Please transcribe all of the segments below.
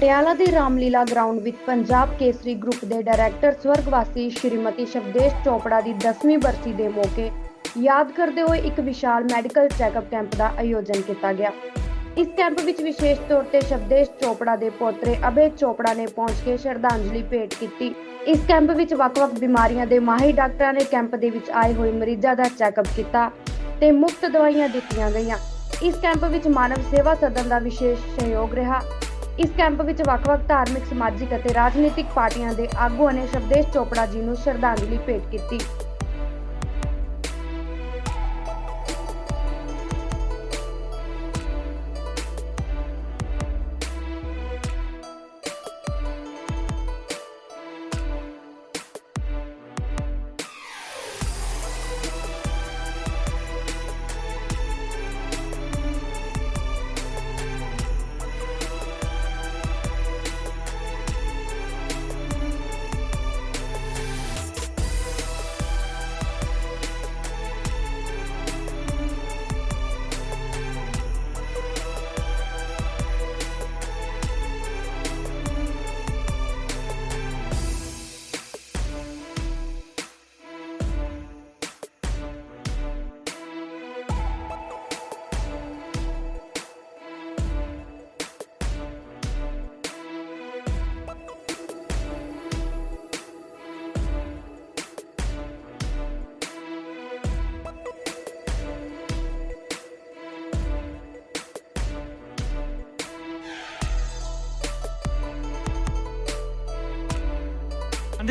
ਪਟਿਆਲਾ ਦੇ ਰਾਮਲੀਲਾ ਗਰਾਊਂਡ ਵਿੱਚ ਪੰਜਾਬ ਕੇਸਰੀ ਗਰੁੱਪ ਦੇ ਡਾਇਰੈਕਟਰ ਸਵਰਗਵਾਸੀ ਸ਼੍ਰੀਮਤੀ ਸ਼ਵਦੇਸ਼ ਚੋਪੜਾ ਦੀ 10ਵੀਂ ਬਰਸੀ ਦੇ ਮੌਕੇ ਯਾਦ ਕਰਦੇ ਹੋਏ ਇੱਕ ਵਿਸ਼ਾਲ ਮੈਡੀਕਲ ਚੈੱਕਅਪ ਕੈਂਪ ਦਾ ਆਯੋਜਨ ਕੀਤਾ ਗਿਆ। ਇਸ ਕੈਂਪ ਵਿੱਚ ਵਿਸ਼ੇਸ਼ ਤੌਰ ਤੇ ਸ਼ਵਦੇਸ਼ ਚੋਪੜਾ ਦੇ ਪੋਤਰੇ ਅਭੈ ਚੋਪੜਾ ਨੇ ਪਹੁੰਚ ਕੇ ਸ਼ਰਧਾਂਜਲੀ ਭੇਟ ਕੀਤੀ। ਇਸ ਕੈਂਪ ਵਿੱਚ ਵੱਖ-ਵੱਖ ਬਿਮਾਰੀਆਂ ਦੇ ਮਾਹਿਰ ਡਾਕਟਰਾਂ ਨੇ ਕੈਂਪ ਦੇ ਵਿੱਚ ਆਏ ਹੋਏ ਮਰੀਜ਼ਾਂ ਦਾ ਚੈੱਕਅਪ ਕੀਤਾ ਤੇ ਮੁਫਤ ਦਵਾਈਆਂ ਦਿੱਤੀਆਂ ਗਈਆਂ। ਇਸ ਕੈਂਪ ਵਿੱਚ ਮਾਨਵ ਸੇਵਾ ਸਦਨ ਦਾ ਵਿਸ਼ੇਸ਼ ਸਹਿਯੋਗ ਰਿਹਾ। ਇਸ ਕੈਂਪ ਵਿੱਚ ਵੱਖ-ਵੱਖ ਧਾਰਮਿਕ, ਸਮਾਜਿਕ ਅਤੇ ਰਾਜਨੀਤਿਕ ਪਾਰਟੀਆਂ ਦੇ ਆਗੂਆਂ ਨੇ ਸ਼ਬਦੇਸ਼ ਚੋਪੜਾ ਜੀ ਨੂੰ ਸ਼ਰਧਾਂਜਲੀ ਭੇਟ ਕੀਤੀ।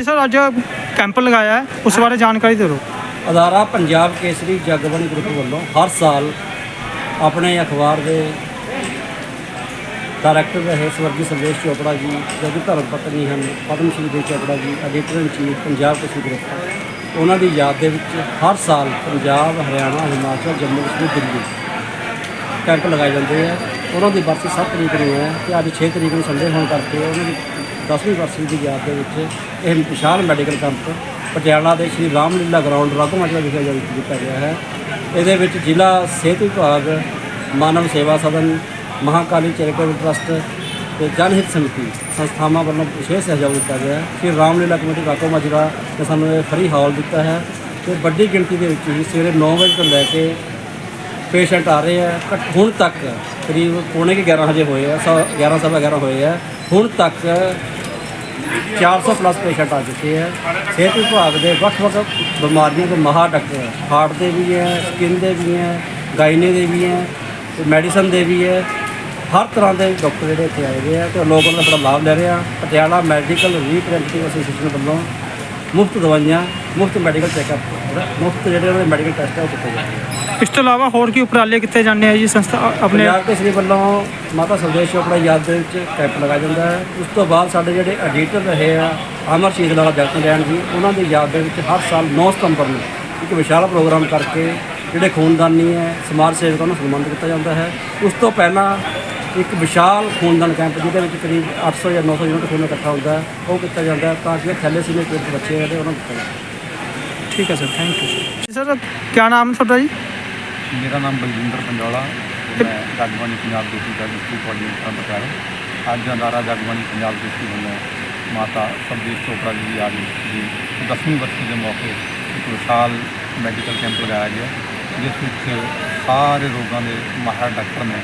ਹਾਂਜੀ ਸਰ ਅੱਜ ਕੈਂਪ ਲਗਾਇਆ ਹੈ, ਉਸ ਬਾਰੇ ਜਾਣਕਾਰੀ ਦਿਓ। ਅਦਾਰਾ ਪੰਜਾਬ ਕੇਸਰੀ ਜਗਬਾਣੀ ਗਰੁੱਪ ਵੱਲੋਂ ਹਰ ਸਾਲ ਆਪਣੇ ਅਖਬਾਰ ਦੇ ਡਾਇਰੈਕਟਰ ਰਹੇ ਸਵਰਗੀ ਸੰਦੇਸ਼ ਚੋਪੜਾ ਜੀ ਜੋ ਕਿ ਧਰਮ ਪਤਨੀ ਹਨ ਪਦਮ ਸ਼੍ਰੀ ਦੇ Chopra ji editor in chief Punjab Kesari group. ਉਹਨਾਂ ਦੀ ਯਾਦ ਦੇ ਵਿੱਚ ਹਰ ਸਾਲ ਪੰਜਾਬ, ਹਰਿਆਣਾ, ਹਿਮਾਚਲ, ਜੰਮੂ, ਕਸ਼ਮੀਰ, ਦਿੱਲੀ ਕੈਂਪ ਲਗਾਏ ਜਾਂਦੇ ਆ। ਉਹਨਾਂ ਦੀ ਬਰਸੀ 7 ਤਰੀਕ ਨੂੰ ਹੈ ਤੇ ਅੱਜ 6 ਤਰੀਕ ਨੂੰ ਸੰਡੇ ਹੋਣ ਕਰਕੇ ਉਹਨਾਂ ਦੀ 10ਵੀਂ ਬਰਸੀ ਦੀ ਯਾਦ ਦੇ ਵਿੱਚ ਇਹ ਵਿਸ਼ਾਲ ਮੈਡੀਕਲ ਕੈਂਪ ਪਟਿਆਲਾ ਦੇ ਸ਼੍ਰੀ ਰਾਮਲੀਲਾ ਗਰਾਊਂਡ ਰਾਘੋਮਾਜਰਾ ਵਿਖੇ ਆਯੋਜਿਤ ਕੀਤਾ ਗਿਆ ਹੈ। ਇਹਦੇ ਵਿੱਚ ਜ਼ਿਲ੍ਹਾ ਸਿਹਤ ਵਿਭਾਗ, ਮਾਨਵ ਸੇਵਾ ਸਦਨ, ਮਹਾਕਾਲੀ ਚੈਰੀਟੇਬਲ ਟਰਸਟ ਤੇ ਜਨਹਿਤ ਸਮਿਤੀ ਸੰਸਥਾਵਾਂ ਵੱਲੋਂ ਵਿਸ਼ੇਸ਼ ਸਹਿਯੋਗ ਦਿੱਤਾ ਗਿਆ ਹੈ। ਸ਼੍ਰੀ ਰਾਮਲੀਲਾ ਕਮੇਟੀ ਰਾਘੋਮਾਜਰਾ ਨੇ ਸਾਨੂੰ ਇਹ ਫਰੀ ਹਾਲ ਦਿੱਤਾ ਹੈ ਤੇ ਵੱਡੀ ਗਿਣਤੀ ਦੇ ਵਿੱਚ ਹੀ ਸਵੇਰੇ 9 ਵਜੇ ਤੋਂ ਲੈ ਕੇ ਪੇਸ਼ੈਂਟ ਆ ਰਹੇ ਆ। ਘੱਟ ਹੁਣ ਤੱਕ ਕਰੀਬ ਪੌਣੇ ਕੁ 11 ਵਜੇ ਹੋਏ ਆ, ਸਵਾ 11 ਸਵਾ 11 ਹੋਏ ਆ। ਹੁਣ ਤੱਕ 400 ਪਲੱਸ ਪੇਸ਼ੈਂਟ ਆ ਚੁੱਕੇ ਹੈ ਸਿਹਤ ਵਿਭਾਗ ਦੇ ਵੱਖ-ਵੱਖ ਬਿਮਾਰੀਆਂ ਦੇ ਮਹਾ ਡਾਕਟਰ ਹੈ ਹਾਰਟ ਦੇ ਵੀ ਹੈ ਸਕਿਨ ਦੇ ਵੀ ਹੈ ਗਾਇਨੇ ਦੇ ਵੀ ਹੈ ਤੇ ਮੈਡੀਸਨ ਦੇ ਵੀ ਹੈ ਹਰ ਤਰ੍ਹਾਂ ਦੇ ਡਾਕਟਰ ਜਿਹੜੇ ਇੱਥੇ ਆਏ ਹੋਏ ਆ ਤੇ ਲੋਕ ਉਹਨਾਂ ਦਾ ਬੜਾ ਲਾਭ ਲੈ ਰਹੇ ਆ। ਪਟਿਆਲਾ ਮੈਡੀਕਲ ਰੀਪ੍ਰੈਜ਼ੈਂਟੇਟਿਵ ਐਸੋਸੀਏਸ਼ਨ ਵੱਲੋਂ ਮੁਫਤ ਦਵਾਈਆਂ, ਮੁਫਤ ਮੈਡੀਕਲ ਚੈੱਕਅਪ ਮੁਫਤ ਜਿਹੜੇ ਉਹਨਾਂ ਦੇ ਮੈਡੀਕਲ ਟੈਸਟ ਆ ਉਹ ਕੀਤੇ ਜਾਂਦੇ ਆ। ਇਸ ਤੋਂ ਇਲਾਵਾ ਹੋਰ ਕੀ ਉਪਰਾਲੇ ਕਿੱਥੇ ਜਾਂਦੇ ਆ ਜੀ ਸੰਸਥਾ ਆਪਣੇ ਪੰਜਾਬ ਕੇਸਰੀ ਵੱਲੋਂ ਮਾਤਾ ਸੰਦੇਸ਼ ਚੋਪੜਾ ਯਾਦ ਦੇ ਵਿੱਚ ਕੈਂਪ ਲਗਾਇਆ ਜਾਂਦਾ ਹੈ। ਉਸ ਤੋਂ ਬਾਅਦ ਸਾਡੇ ਜਿਹੜੇ ਐਡੀਟਰ ਰਹੇ ਆ ਅਮਰ ਸ਼ੀਖ ਲਾਲਾ ਜਗਤ ਰੈਣ ਜੀ ਉਹਨਾਂ ਦੀ ਯਾਦ ਦੇ ਵਿੱਚ ਹਰ ਸਾਲ 9 ਸਤੰਬਰ ਨੂੰ ਇੱਕ ਵਿਸ਼ਾਲ ਪ੍ਰੋਗਰਾਮ ਕਰਕੇ ਜਿਹੜੇ ਖੂਨਦਾਨੀ ਹੈ ਸਮਾਜ ਸੇਵਕਾਂ ਨੂੰ ਸਨਮਾਨਿਤ ਕੀਤਾ ਜਾਂਦਾ ਹੈ। ਉਸ ਤੋਂ ਪਹਿਲਾਂ ਇੱਕ ਵਿਸ਼ਾਲ ਖੂਨਦਾਨ ਕੈਂਪ ਜਿਹਦੇ ਵਿੱਚ ਕਰੀਬ 800 ਜਾਂ 900 ਯੂਨਿਟ ਖੂਨ ਇਕੱਠਾ ਹੁੰਦਾ ਹੈ ਉਹ ਕੀਤਾ ਜਾਂਦਾ ਹੈ ਤਾਂ ਕਿ ਥੈਲੇਸੀਮੀਆ ਪੀੜਤ ਬੱਚੇ ਜਿਹੜੇ ਉਹਨਾਂ ਨੂੰ ਦਿੱਤਾ ਠੀਕ ਹੈ ਸਰ ਥੈਂਕ ਯੂ ਸਰ ਕੀ ਨਾਮ ਹੈ ਤੁਹਾਡਾ ਜੀ? ਮੇਰਾ ਨਾਮ ਬਲਜਿੰਦਰ ਪੰਜੋਲਾ ਤੇ ਮੈਂ ਜਗਬਾਣੀ ਪੰਜਾਬ ਦਾ ਡਿਸਟ੍ਰਿਕਟ ਕੋਆਰਡੀਨੇਟਰ ਬਟਾਲਾ ਅੱਜ ਅਦਾਰਾ ਜਗਬਾਣੀ ਪੰਜਾਬ ਦੇਸੀ ਵੱਲੋਂ ਮਾਤਾ ਸਰਦੇਸ਼ ਚੋਪੜਾ ਜੀ ਦੀ ਯਾਦ ਦੀ 10ਵੀਂ ਬਰਸੀ ਦੇ ਮੌਕੇ ਇੱਕ ਵਿਸ਼ਾਲ ਮੈਡੀਕਲ ਕੈਂਪ ਲਗਾਇਆ ਗਿਆ ਜਿਸ ਵਿੱਚ ਸਾਰੇ ਰੋਗਾਂ ਦੇ ਮਾਹਰ ਡਾਕਟਰ ਨੇ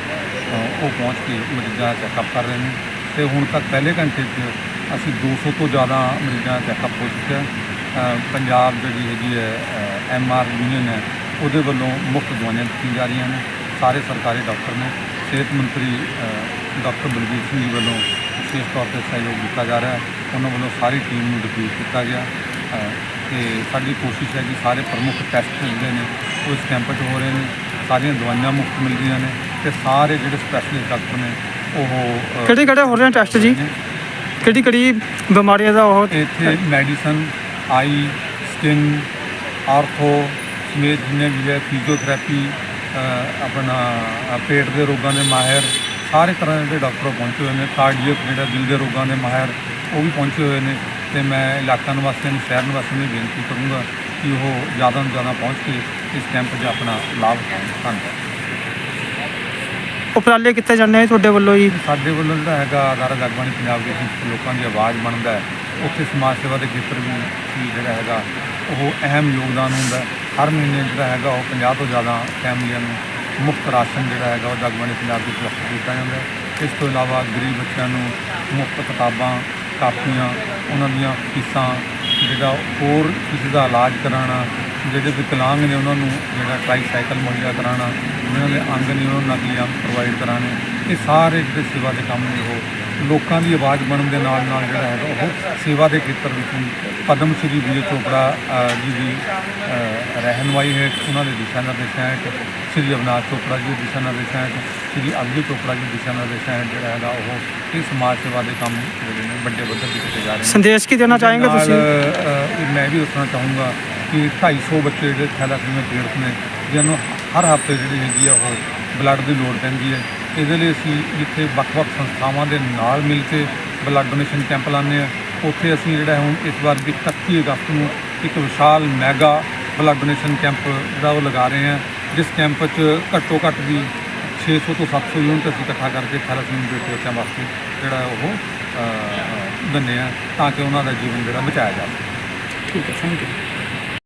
ਉਹ ਪਹੁੰਚ ਕੇ ਮਰੀਜ਼ਾਂ ਦਾ ਚੈੱਕਅਪ ਕਰ ਰਹੇ ਨੇ। ਤੇ ਹੁਣ ਤੱਕ ਪਹਿਲੇ ਘੰਟੇ 'ਚ ਅਸੀਂ 200 ਤੋਂ ਜ਼ਿਆਦਾ ਮਰੀਜ਼ਾਂ ਦਾ ਚੈੱਕਅਪ ਹੋ ਚੁੱਕਿਆ। ਪੰਜਾਬ ਜਿਹੜੀ ਹੈਗੀ ਹੈ ਐਮ ਆਰ ਯੂਨੀਅਨ ਹੈ ਉਹਦੇ ਵੱਲੋਂ ਮੁਫਤ ਦਵਾਈਆਂ ਦਿੱਤੀਆਂ ਜਾ ਰਹੀਆਂ ਨੇ। ਸਾਰੇ ਸਰਕਾਰੀ ਡਾਕਟਰ ਨੇ ਸਿਹਤ ਮੰਤਰੀ ਡਾਕਟਰ ਬਲਬੀਰ ਸਿੰਘ ਜੀ ਵੱਲੋਂ ਵਿਸ਼ੇਸ਼ ਤੌਰ ਤੇ ਸਹਿਯੋਗ ਦਿੱਤਾ ਜਾ ਰਿਹਾ ਹੈ। ਉਹਨਾਂ ਵੱਲੋਂ ਸਾਰੀ ਟੀਮ ਨੂੰ ਡਿਪਿਊਟ ਕੀਤਾ ਗਿਆ। ਤੇ ਸਾਡੀ ਕੋਸ਼ਿਸ਼ ਹੈ ਕਿ ਸਾਰੇ ਪ੍ਰਮੁੱਖ ਟੈਸਟ ਜਿਹੜੇ ਨੇ ਉਹ ਇਸ ਕੈਂਪ 'ਚ ਹੋ ਰਹੇ ਨੇ। ਸਾਰੀਆਂ ਦਵਾਈਆਂ ਮੁਫਤ ਮਿਲ ਰਹੀਆਂ ਨੇ ਤੇ ਸਾਰੇ ਜਿਹੜੇ ਸਪੈਸ਼ਲਿਸਟ ਡਾਕਟਰ ਨੇ ਉਹ ਕਿਹੜੇ ਕਿਹੜੇ ਹੋ ਰਹੇ ਨੇ ਟੈਸਟ ਜੀ। ਕਿਹੜੀ ਕਿਹੜੀ ਬਿਮਾਰੀਆਂ ਦਾ ਉਹ ਇੱਥੇ ਮੈਡੀਸਨ ਆਈ, ਸਕਿਨ, ਆਰਥੋ ਸਮੇਤ ਜਿੰਨੇ ਵੀ ਹੈ, ਫਿਜ਼ੀਓਥੈਰੇਪੀ ਆਪਣਾ ਪੇਟ ਦੇ ਰੋਗਾਂ ਦੇ ਮਾਹਿਰ, ਸਾਰੇ ਤਰ੍ਹਾਂ ਦੇ ਡਾਕਟਰ ਪਹੁੰਚੇ ਹੋਏ ਨੇ, ਕਾਰਡੀਅਕ ਜਿਹੜਾ ਦਿਲ ਦੇ ਰੋਗਾਂ ਦੇ ਮਾਹਿਰ, ਉਹ ਵੀ ਪਹੁੰਚੇ ਹੋਏ ਨੇ ਤੇ ਮੈਂ ਇਲਾਕਾ ਨਿਵਾਸੀਆਂ ਨੂੰ, ਸ਼ਹਿਰ ਨਿਵਾਸੀਆਂ ਨੂੰ ਬੇਨਤੀ ਕਰੂੰਗਾ ਕਿ ਉਹ ਜ਼ਿਆਦਾ ਤੋਂ ਜ਼ਿਆਦਾ ਪਹੁੰਚ ਕੇ ਇਸ ਕੈਂਪ 'ਚ ਆਪਣਾ ਲਾਭ ਉਠਾਉਣ ਧੰਨਵਾਦ। ਉਪਰਾਲੇ ਕੀਤੇ ਜਾਂਦੇ ਆ ਤੁਹਾਡੇ ਵੱਲੋਂ ਜੀ? ਸਾਡੇ ਵੱਲੋਂ ਜਿਹੜਾ ਹੈਗਾ ਅਦਾਰਾ ਜਗਬਾਣੀ ਪੰਜਾਬ ਦੇ ਵਿੱਚ ਲੋਕਾਂ ਦੀ ਆਵਾਜ਼ ਬਣਦਾ ਹੈ। ਉੱਥੇ ਸਮਾਜ ਸੇਵਾ ਦੇ ਖੇਤਰ ਵੀ ਜਿਹੜਾ ਹੈਗਾ, ਉਹ ਅਹਿਮ ਯੋਗਦਾਨ ਹੁੰਦਾ ਹਰ ਮਹੀਨੇ ਜਿਹੜਾ ਹੈਗਾ ਉਹ 50 ਤੋਂ ਜ਼ਿਆਦਾ ਫੈਮਲੀਆਂ ਨੂੰ ਮੁਫਤ ਰਾਸ਼ਨ ਜਿਹੜਾ ਹੈਗਾ ਉਹ ਜਗਬਾਣੀ ਪੰਜਾਬ ਦੇ ਵਿੱਚ ਦਿੱਤਾ ਜਾਂਦਾ ਇਸ ਤੋਂ ਇਲਾਵਾ ਗਰੀਬ ਬੱਚਿਆਂ ਨੂੰ ਮੁਫਤ ਕਿਤਾਬਾਂ, ਕਾਪੀਆਂ, ਉਹਨਾਂ ਦੀਆਂ ਫੀਸਾਂ, ਜਿਹੜਾ ਹੋਰ ਕਿਸੇ ਦਾ ਇਲਾਜ ਕਰਾਉਣਾ, ਜਿਹੜੇ ਵਿਕਲਾਂਗ ਨੇ ਉਹਨਾਂ ਨੂੰ ਜਿਹੜਾ ਟ੍ਰਾਈਸਾਈਕਲ ਮੁਹੱਈਆ ਕਰਾਉਣਾ ਜਿਹਨਾਂ ਦੇ ਅੰਗ ਨਹੀਂ ਉਹਨਾਂ ਨੂੰ ਨਕਲੀ ਅੰਗ ਪ੍ਰੋਵਾਈਡ ਕਰਾਉਣੇ ਇਹ ਸਾਰੇ ਜਿਹੜੇ ਸੇਵਾ ਦੇ ਕੰਮ ਨੇ ਉਹ ਲੋਕਾਂ ਦੀ ਆਵਾਜ਼ ਬਣਨ ਦੇ ਨਾਲ ਨਾਲ ਜਿਹੜਾ ਹੈਗਾ ਉਹ ਸੇਵਾ ਦੇ ਖੇਤਰ ਵਿੱਚ ਪਦਮ ਸ਼੍ਰੀ ਵਿਜੇ ਚੋਪੜਾ ਜੀ ਦੀ ਰਹਿਨਮਾਈ ਹੈ ਉਹਨਾਂ ਦੇ ਦਿਸ਼ਾ ਨਿਰਦੇਸ਼ਾਂ ਹੇਠ ਸ਼੍ਰੀ ਅਵਨਾਸ਼ ਚੋਪੜਾ ਜੀ ਦੇ ਦਿਸ਼ਾ ਨਿਰਦੇਸ਼ਾਂ ਹੇਠ ਸ਼੍ਰੀ ਅਜੇ ਚੋਪੜਾ ਜੀ ਦੇ ਦਿਸ਼ਾ ਨਿਰਦੇਸ਼ਾਂ ਹੇਠ ਜਿਹੜਾ ਹੈਗਾ ਉਹ ਇਹ ਸਮਾਜ ਸੇਵਾ ਦੇ ਕੰਮ ਜਿਹੜੇ ਨੇ ਵੱਡੇ ਪੱਧਰ ਤੇ ਕੀਤੇ ਜਾ ਰਹੇ ਨੇ। ਸੰਦੇਸ਼ ਕੀ ਦੇਣਾ ਨਾਲ, ਤੁਸੀਂ ਮੈਂ ਵੀ ਦੱਸਣਾ ਚਾਹੂੰਗਾ ਕਿ 250 ਬੱਚੇ ਜਿਹੜੇ ਥੈਲਾਸੀਮੀਆ ਪੀੜਤ ਨੇ ਜਿਹਨਾਂ ਨੂੰ ਹਰ ਹਫ਼ਤੇ ਜਿਹੜੀ ਹੈਗੀ ਆ ਉਹ ਬਲੱਡ ਦੀ ਲੋੜ ਪੈਂਦੀ ਹੈ। ਇਹਦੇ ਲਈ ਅਸੀਂ ਜਿੱਥੇ ਵੱਖ-ਵੱਖ ਸੰਸਥਾਵਾਂ ਦੇ ਨਾਲ ਮਿਲ ਕੇ ਬਲੱਡ ਡੋਨੇਸ਼ਨ ਕੈਂਪ ਲਾਉਂਦੇ ਆ ਉੱਥੇ ਅਸੀਂ ਜਿਹੜਾ ਹੁਣ ਇਸ ਵਾਰ ਦੀ 31 ਅਗਸਤ ਨੂੰ ਇੱਕ ਵਿਸ਼ਾਲ ਮੈਗਾ ਬਲੱਡ ਡੋਨੇਸ਼ਨ ਕੈਂਪ ਜਿਹੜਾ ਉਹ ਲਗਾ ਰਹੇ ਹਾਂ। ਜਿਸ ਕੈਂਪ 'ਚ ਘੱਟੋ ਘੱਟ ਵੀ 600 ਤੋਂ 700 ਯੂਨਿਟ ਅਸੀਂ ਇਕੱਠਾ ਕਰਕੇ ਥੈਲਾਸੀਮੀਆ ਦੇ ਬੱਚਿਆਂ ਵਾਸਤੇ ਜਿਹੜਾ ਉਹ ਦਿੰਦੇ ਆ ਤਾਂ ਕਿ ਉਹਨਾਂ ਦਾ ਜੀਵਨ ਜਿਹੜਾ ਬਚਾਇਆ ਜਾ ਸਕੇ। ਠੀਕ ਹੈ ਥੈਂਕ ਯੂ